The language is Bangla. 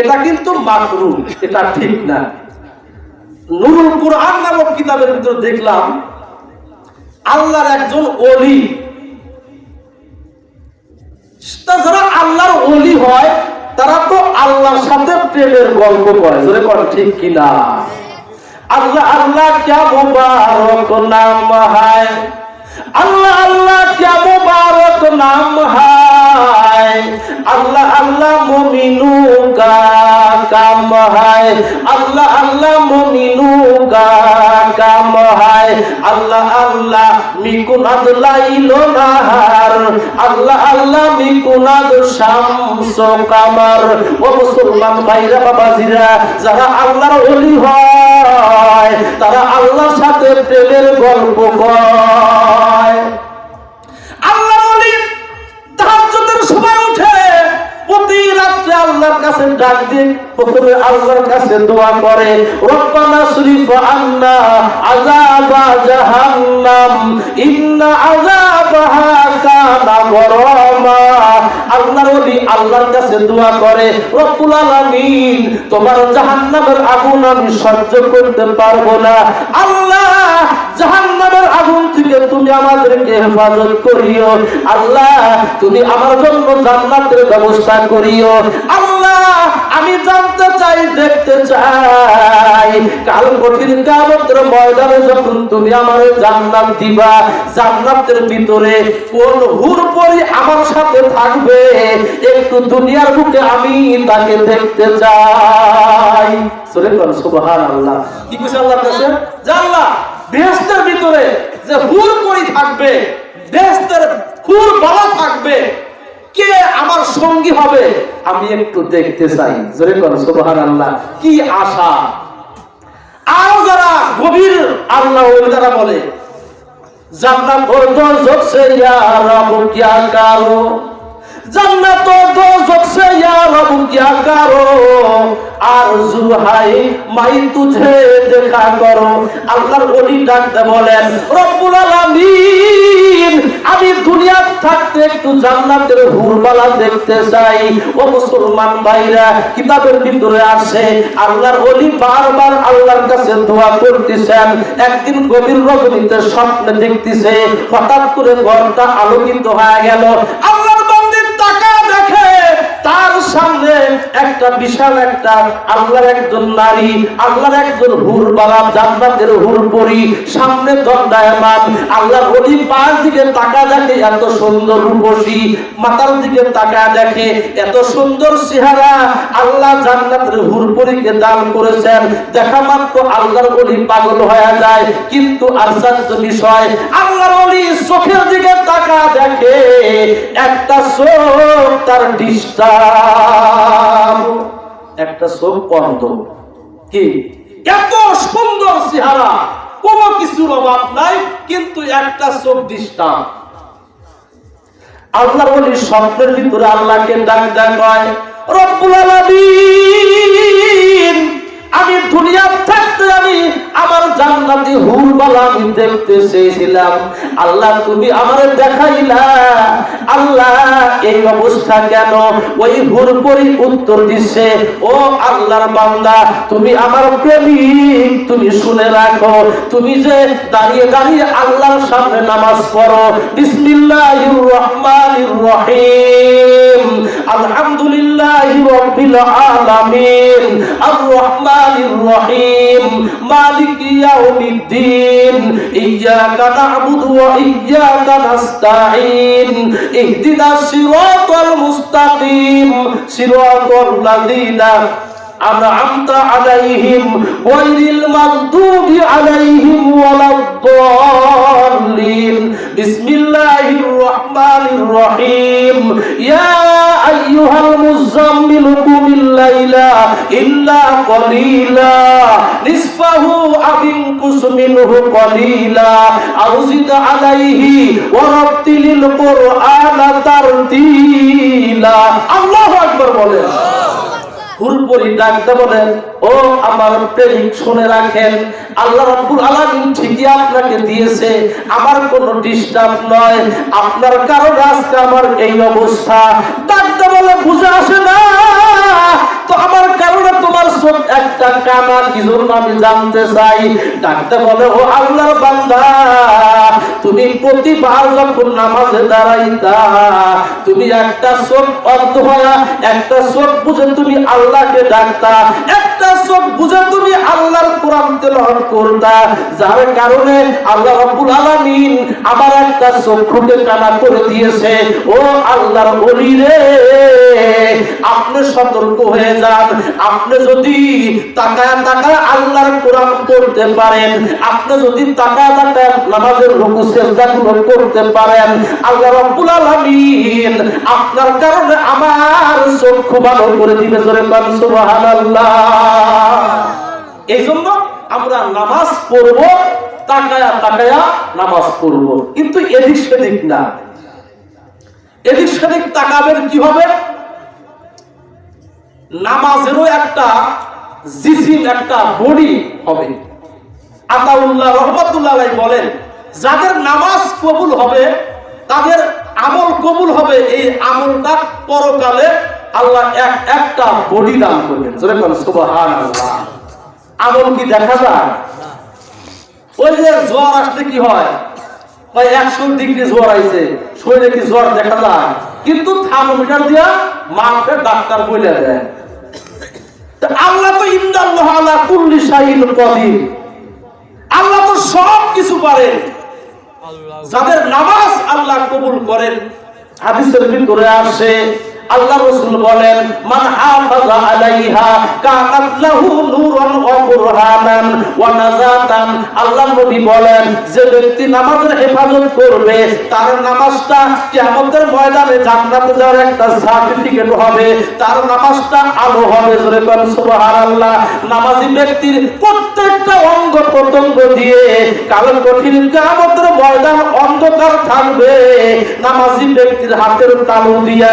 এটা কিন্তু মাকরু এটা ঠিক না। নুরুল কোরআন নামক কিতাবের ভিতরে দেখলাম, আল্লাহর একজন অলি যারা আল্লাহর অলি হয়, তারা তো আল্লাহর সাথে প্রেমের গল্প করে। জোরে করে ঠিক কিনা আল্লাহ আল্লাহ ক্যা মুবারক নাম হায়। আল্লাহ আল্লাহ ক্যা মুবারক নাম হায়। আল্লাহ কাম হায়, আল্লাহ আল্লাহ মুমিনু কা কাম হায়। আল্লাহ আল্লাহ মিকুনাদ লাইলো নাহার। আল্লাহ আল্লাহ মিকুনাদ শামস কামার। ও মুসলমান ভাইরা, বাবাজিরা, যারা আল্লাহর ওলি হয়, তারা আল্লাহর সাথে প্রেমের গল্প কয়। কাছে ডাক দিয়ে প্রথমে আল্লাহর কাছে দোয়া করে। রব্বানা শরীফ আন্না আযাবা জাহান্নাম, ইন্না আযাবাহা কানা গরামা। আল্লাহর ওলি আল্লাহর কাছে দোয়া করে, রব্বুল আলামিন, তোমার জাহান্নামের আগুন আমি সহ্য করতে পারব না। আল্লাহ তুমি আমাদেরকে হেফাজত করিও। আল্লাহ, তুমি আমার জন্য জান্নাতের ব্যবস্থা করিও। আল্লাহ, আমি জানতে চাই, দেখতে চাই, কাল কঠিন কামতের ময়দানে যখন তুমি আমার জান্নাত দিবা, জান্নাতের ভিতরে কোন হুর পরি আমার সাথে থাকবে? একটু দুনিয়ার বুকে আমি তাকে দেখতে চাই। সুবহানাল্লাহ। কি কইছে আল্লাহর কাছে? আল্লাহ বেহেশতের ভিতরে যে হুর পরি থাকবে বেহেশতের হুর বাবা থাকবে, কে আমার সঙ্গী হবে, আমি একটু দেখতে চাই। জোরে কর সুবহানাল্লাহ, কি আশা? আরও যারা গভীর আল্লাহ যারা বলে, জান্নাত ও দোজখ ইয়া রব কিয়া কারও জান্নাত ও দোজখ ইয়া রব কারও আরজু হাই মাই তুঝে দেখা করো। আল্লাহর ওলি ডাকতে বলেন, রব্বুল আলামিন, আমি দুনিয়ার থাকতে একটু জান্নাতের হুরবালা দেখতে চাই। ও মুসলমান ভাইরা কিতাবের ভিতরে আসে? আল্লাহর ওলি বারবার আল্লাহর কাছে দোয়া করতেছেন। একদিন গভীর রজনীতে স্বপ্নে দেখতেছে, হঠাৎ করে ঘরটা আলোকিত হয়ে গেল। আল্লাহর বান্দির সামনে একটা বিশাল একটা আল্লাহর একজন নারী, আল্লাহর একজন হুর বালা জান্নাতের হুর পরি সামনে দণ্ডায়মান আল্লাহর ওলি পাঁচ দিকে তাকা দেখে এত সুন্দর রূপসী মাতার দিকে তাকা দেখে এত সুন্দর চেহারা, আল্লাহ জান্নাতের হুর পরিকে দান করেছেন। দেখা মাত্র আল্লাহর ওলি পাগল হয়ে যায়, কিন্তু আশ্চর্য বিষয়, আল্লাহর ওলি চোখের দিকে তাকা একটা চোখ তার ডিস্টার্ব। একটা চোখ বন্ধ। কি? এত সুন্দর চেহারা। কোন কিছুর অভাব নাই, কিন্তু একটা চোখ ডিস্টার্ব। আল্লাহ বলি, স্বপ্নের ভিতরে আল্লাহকে ডাক ডাক হয় রব্বুল আলামিন, আমি দুনিয়ার থাকতে আমি আমার জান্নাতি হুরবালা আমি দেখতে চেয়েছিলাম। আল্লাহ, তুমি আমার দেখাইলা। আল্লাহ, এই অবস্থা কেন? ওই উত্তর ও আল্লাহর বান্দা, তুমি আমার প্রেমিক, তুমি শুনে রাখো। তুমি যে দাঁড়িয়ে দাঁড়িয়ে আল্লাহর সামনে নামাজ পড়ো। বিসমিল্লাহির রহমানির রহিম আলহামদুলিল্লাহি রাব্বিল আলামিন। আর রহমানির রহিম মালিকি ইয়াউমিদ্দিন। ইয়াকা না'বুদু ওয়া ইয়াকা নাস্তাঈন। ইহদিনাস সিরাতাল মুস্তাকিম। সিরাতাল লাযিনা أنعمت عليهم غير المغضوب عليهم ولا الضالين بسم الله الرحمن الرحيم يا أيها المزمل قم الليل إلا قليلا نصفه أو انقص منه قليلا أو زد عليه ورتل القرآن ترتيلا الله أكبر بولين হুরপরি ডাকতে বলেন, ও আমার প্রেমিক শুনে রাখেন, আল্লাহ রাব্বুল আলামিন ঠিকই আপনাকে দিয়েছে, আমার কোনো ডিস্টার্ব নয়, আপনার কারণে আজকে আমার এই অবস্থা। ডাকতে বলে, বুঝে আসে না? সব একটা কি জন্য আমি জানতে চাই? ডাকতে বলে, ও আল্লাহর বান্দা, তুমি প্রতিবার যখন নামাজে দাঁড়াইতা, তুমি একটা চোখ অর্ধ হয়া একটা চোখ বুঝে তুমি আল্লাহকে ডাকতা, একটা চোখ বুঝে তুমি আল্লাহর কোরআন তেলাওয়াত করতা, যার কারণে আল্লাহ রাব্বুল আমার একটা চক্ষুকে কানা করে দিয়েছে, ও আল্লাহর ওলি রে। আপনি সতর্ক হয়ে যান। আপনি যদি তাকায় তাকায় আল্লাহর কোরআন পারেন, আপনি যদি তাকায় তাকায় নামাজের রুকু করতে পারেন, আল্লাহ রাব্বুল আলামিন আপনার কারণে আমার চক্ষু ভালো করে দিবে, জোরে সুবহানাল্লাহ। এই জন্য আমরা নামাজ পড়ব, তাকায়া তাকায়া নামাজ পড়ব। কিন্তু এদিক সেদিক না। এদিক সেদিক তাকাবেন কি হবে নামাজেরও একটা জিসিম, একটা বডি হবে। আতাউল্লাহ রহমতুল্লাহ বলেন, যাদের নামাজ কবুল হবে, তাদের আমল কবুল হবে, এই আমলটা পরকালে আল্লাহ এক, একটা বডি দান করবেন। আমল কি দেখা যায়? ওই যে জ্বর আসলে কি হয়? ওই একশো ডিগ্রি জ্বর আইছে, শরীরে কি জ্বর দেখা যায়? কিন্তু থার্মোমিটার দিয়া মাকে ডাক্তার বলে দেয় আল্লাহ তো ইন্দাল্লাহ আলা কুল্লি শাহিন কদির। আল্লাহ তো সব কিছু পারেন। যাদের নামাজ আল্লাহ কবুল করেন। হাদিসের ভিতরে আসে আল্লাহ রাসূল বলেন আল্লাহ নবী বলেন, যে ব্যক্তি নামাজের হেফাজত করবে, তার নামাজটা ময়দানে জান্নাতে যাওয়ার একটা সার্টিফিকেট হবে। তার নামাজটা আলো হবে নামাজি ব্যক্তির প্রত্যেকটা অঙ্গ প্রত্যঙ্গ দিয়ে কাল কঠিন কিয়ামতের ময়দান অন্ধকার থাকবে। নামাজি ব্যক্তির হাতের তালু দিয়া